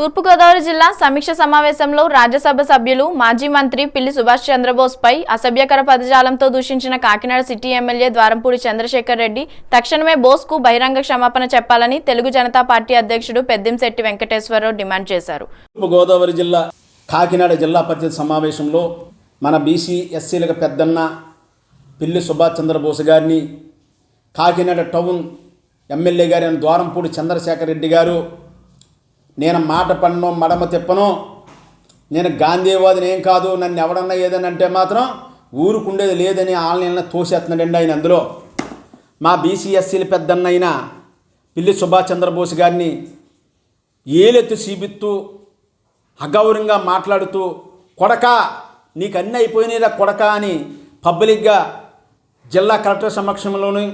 తూర్పుగోదావరి జిల్లా సమీక్ష సమావేశంలో రాజ్యసభ సభ్యులు మాజీ మంత్రి పిల్లి సుభాష్ చంద్రబోస్పై అసభ్యకర పదజాలంతో దూషించిన కాకినాడ సిటీ ఎమ్మెల్యే ద్వారంపూడి చంద్రశేఖర్ రెడ్డి తక్షణమే బోస్కు బహిరంగ క్షమాపణ చెప్పాలని తెలుగు జనతా పార్టీ అధ్యక్షుడు పెద్దింశెట్టి వెంకటేశ్వరరావు డిమాండ్ చేశారు. తూర్పుగోదావరి జిల్లా కాకినాడ జిల్లా పరిషత్ సమావేశంలో మన బీసీ ఎస్సీలకు పెద్దన్న పిల్లి సుభాష్ చంద్రబోస్ గారిని కాకినాడ టౌన్ ఎమ్మెల్యే గారి ద్వారంపూడి చంద్రశేఖర్ రెడ్డి గారు నేను మాట పన్ను మడమ తిప్పను. నేను గాంధీవాదిని ఏం కాదు నన్ను ఎవడన్నా ఏదని అంటే మాత్రం ఊరుకుండేది లేదని ఆన్లైన్లో తోసేస్తున్నాడండి ఆయన అందులో. మా బీసీఎస్సీల ఎస్సీలు పిల్లి సుభాష్ చంద్రబోస్ గారిని ఏలెత్తు సీబిత్తు అగౌరవంగా మాట్లాడుతూ కొడక నీకు అన్నీ అయిపోయినాయిరా కొడక అని పబ్లిక్గా జిల్లా కలెక్టర్ సమక్షంలోని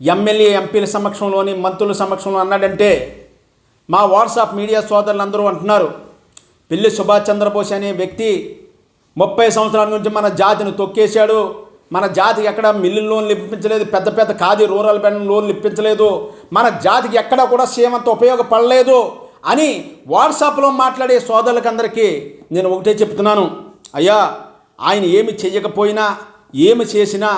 ఎమ్మెల్యే ఎంపీల సమక్షంలోని మంత్రుల సమక్షంలో అన్నాడంటే మా వాట్సాప్ మీడియా సోదరులందరూ అంటున్నారు పిల్లి సుభాష్ చంద్రబోస్ అనే వ్యక్తి ముప్పై సంవత్సరాల నుంచి మన జాతిని తొక్కేశాడు. మన జాతికి ఎక్కడ మిల్లు లోన్లు ఇప్పించలేదు పెద్ద పెద్ద ఖాదీ రూరల్ బ్యాంక్ లోన్లు ఇప్పించలేదు. మన జాతికి ఎక్కడ కూడా సీమంత ఉపయోగపడలేదు అని వాట్సాప్లో మాట్లాడే సోదరులకందరికీ నేను ఒకటే చెప్తున్నాను. అయ్యా ఆయన ఏమి చెయ్యకపోయినా ఏమి చేసినా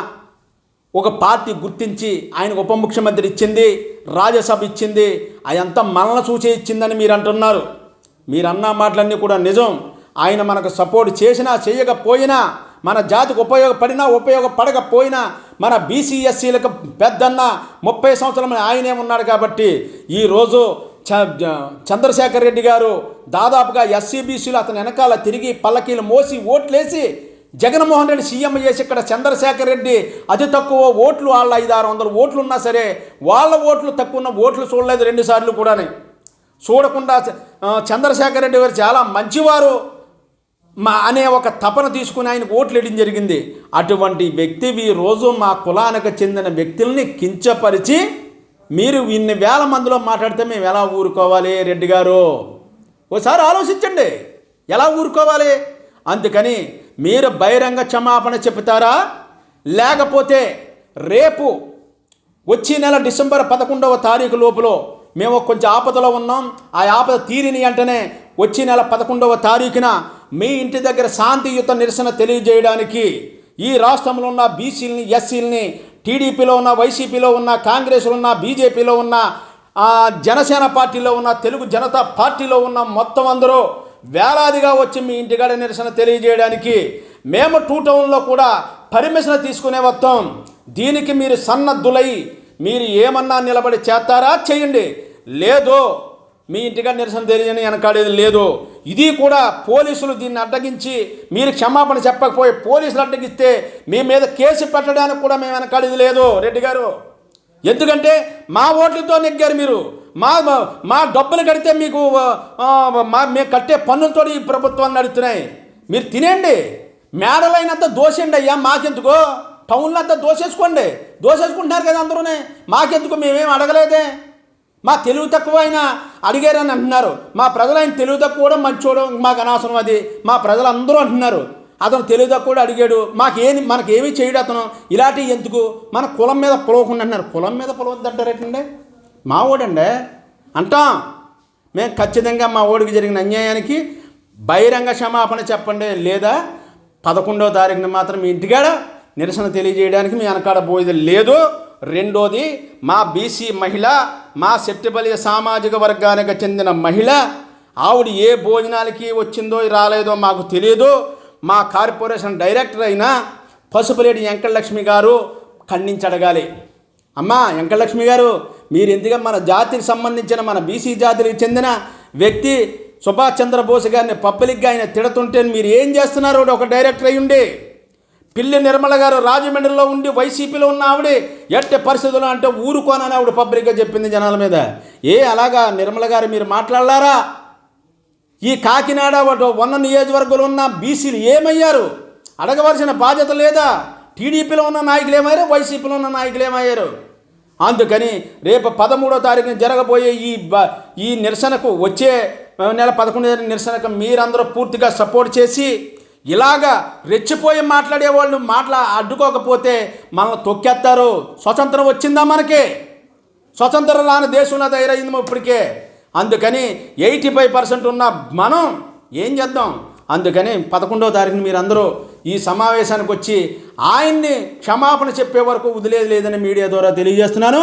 ఒక పార్టీ గుర్తించి ఆయనకు ఉప ముఖ్యమంత్రి ఇచ్చింది రాజ్యసభ ఇచ్చింది అదంతా మనల్ని చూసే ఇచ్చిందని మీరు అంటున్నారు మీరు అన్న మాటలన్నీ కూడా నిజం. ఆయన మనకు సపోర్ట్ చేసినా చేయకపోయినా మన జాతికి ఉపయోగపడినా ఉపయోగపడకపోయినా మన బీసీఎస్సీలకు పెద్దన్న ముప్పై సంవత్సరం ఆయనే ఉన్నాడు కాబట్టి ఈరోజు చ చంద్రశేఖర్ రెడ్డి గారు దాదాపుగా ఎస్సీబీసీలు అతని వెనకాల తిరిగి పల్లకీలు మోసి ఓట్లేసి జగన్మోహన్ రెడ్డి సీఎం చేసి ఇక్కడ చంద్రశేఖర్ రెడ్డి అతి తక్కువ ఓట్లు వాళ్ళ ఐదు ఆరు వందల ఓట్లు ఉన్నా సరే వాళ్ళ ఓట్లు తక్కువ ఉన్న ఓట్లు చూడలేదు రెండుసార్లు కూడానే. చూడకుండా చంద్రశేఖర్ రెడ్డి గారు చాలా మంచివారు. మా అనే ఒక తపన తీసుకుని ఆయనకు ఓట్లు వేయడం జరిగింది. అటువంటి వ్యక్తి ఈ రోజు మా కులానికి చెందిన వ్యక్తుల్ని కించపరిచి మీరు ఇన్ని వేల మందిలో మాట్లాడితే మేము ఎలా ఊరుకోవాలి రెడ్డి గారు? ఒకసారి ఆలోచించండి. ఎలా ఊరుకోవాలి? అందుకని మీరు బహిరంగ క్షమాపణ చెప్తారా లేకపోతే రేపు వచ్చే నెల డిసెంబర్ పదకొండవ తారీఖు లోపల మేము కొంచెం ఆపదలో ఉన్నాం. ఆ ఆపద తీరిని వెంటనే వచ్చే నెల పదకొండవ తారీఖున మీ ఇంటి దగ్గర శాంతియుత నిరసన తెలియజేయడానికి ఈ రాష్ట్రంలో ఉన్న బీసీలని ఎస్సీలని టీడీపీలో ఉన్న వైసీపీలో ఉన్న కాంగ్రెస్లో ఉన్న బీజేపీలో ఉన్న జనసేన పార్టీలో ఉన్న తెలుగు జనతా పార్టీలో ఉన్న మొత్తం అందరూ వేలాదిగా వచ్చి మీ ఇంటికాడ నిరసన తెలియజేయడానికి మేము టూ టౌన్లో కూడా పర్మిషన్ తీసుకునే వస్తాం దీనికి మీరు సన్నద్ధులై మీరు ఏమన్నా నిలబడి చేస్తారా? చేయండి. లేదు మీ ఇంటికాడ నిరసన తెలియని వెనకాడేది లేదు. ఇది కూడా పోలీసులు దీన్ని అడ్డగించి మీరు క్షమాపణ చెప్పకపోయి పోలీసులు అడ్డగిస్తే మీ మీద కేసు పెట్టడానికి కూడా మేము వెనకాడేది లేదు. రెడ్డి గారు ఎందుకంటే మా ఓట్లతో నెగ్గారు మీరు. మా మా- డబ్బులు కడితే మీకు మా మేము కట్టే పన్నులతో ఈ ప్రభుత్వాన్ని నడుస్తున్నాయి మీరు తినేయండి. మేడలైనంత దోషండి అయ్యా మాకెందుకో? టౌన్లో అంతా దోషేసుకోండి. దోషేసుకుంటున్నారు కదా అందరూనే. మాకెందుకు మేమేం అడగలేదే. మా తెలివి తక్కువ ఆయన అడిగారని అంటున్నారు. మా ప్రజలు ఆయన తెలివి తక్కువ కూడా మంచోడు మాకు అనవసరం అది. మా ప్రజలు అందరూ అంటున్నారు. అతను తెలివి తక్కువ కూడా అడిగాడు. మాకేమి మనకేమీ చేయడు అతను. ఇలాంటివి ఎందుకు? మన కులం మీద పొలవకుండా అంటున్నారు. కులం మీద పొలవద్దంటారేటండి మా ఓడండి? అంటాం. మేము ఖచ్చితంగా మా ఓడికి జరిగిన అన్యాయానికి బహిరంగ క్షమాపణ చెప్పండి లేదా పదకొండవ తారీఖున మాత్రం మీ ఇంటికాడ నిరసన తెలియజేయడానికి మీ వెనకాడ పోయేది లేదు. రెండోది మా బీసీ మహిళ మా సెప్టిబలియ సామాజిక వర్గానికి చెందిన మహిళ ఆవిడ ఏ భోజనాలకి వచ్చిందో రాలేదో మాకు తెలియదు. మా కార్పొరేషన్ డైరెక్టర్ అయిన పసుపులేటి వెంకటలక్ష్మి గారు ఖండించి అడగాలి అమ్మా వెంకటలక్ష్మి గారు మీరు ఎందుకు మన జాతికి సంబంధించిన మన బీసీ జాతికి చెందిన వ్యక్తి సుభాష్ చంద్రబోస్ గారిని పబ్లిక్గా ఆయన తిడుతుంటే మీరు ఏం చేస్తున్నారు? ఒక డైరెక్టర్ అయి ఉండి పిల్లి నిర్మల గారు రాజమండ్రిలో ఉండి వైసీపీలో ఉన్న ఆవిడ ఎట్టి పరిస్థితుల్లో అంటే ఊరుకోనని ఆవిడ పబ్లిక్గా చెప్పింది జనాల మీద. ఏ అలాగా నిర్మల గారు మీరు మాట్లాడలారా? ఈ కాకినాడ వన్న నియోజకవర్గంలో ఉన్న బీసీలు ఏమయ్యారు? అడగవలసిన బాధ్యత లేదా? టీడీపీలో ఉన్న నాయకులు ఏమయ్యారు? వైసీపీలో ఉన్న నాయకులు ఏమయ్యారు? అందుకని రేపు పదమూడో తారీఖున జరగబోయే ఈ ఈ నిరసనకు వచ్చే నెల పదకొండో తారీఖు నిరసనకు మీరందరూ పూర్తిగా సపోర్ట్ చేసి ఇలాగా రెచ్చిపోయి మాట్లాడే వాళ్ళు మాట్లా అడ్డుకోకపోతే మనల్ని తొక్కేస్తారు స్వతంత్రం వచ్చిందా మనకి? స్వతంత్రం రాని దేశంలో తయారైంది ఇప్పటికే. అందుకని ఎయిటీ ఫైవ్ పర్సెంట్ ఉన్న మనం ఏం చేద్దాం? అందుకని పదకొండో తారీఖున మీరందరూ ఈ సమావేశానికి వచ్చి ఆయన్ని క్షమాపణ చెప్పే వరకు వదిలేదు లేదని మీడియా ద్వారా తెలియజేస్తున్నాను.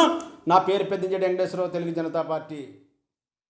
నా పేరు పెద్దంచెడి వెంకటేశ్వరరావు తెలుగు జనతా పార్టీ.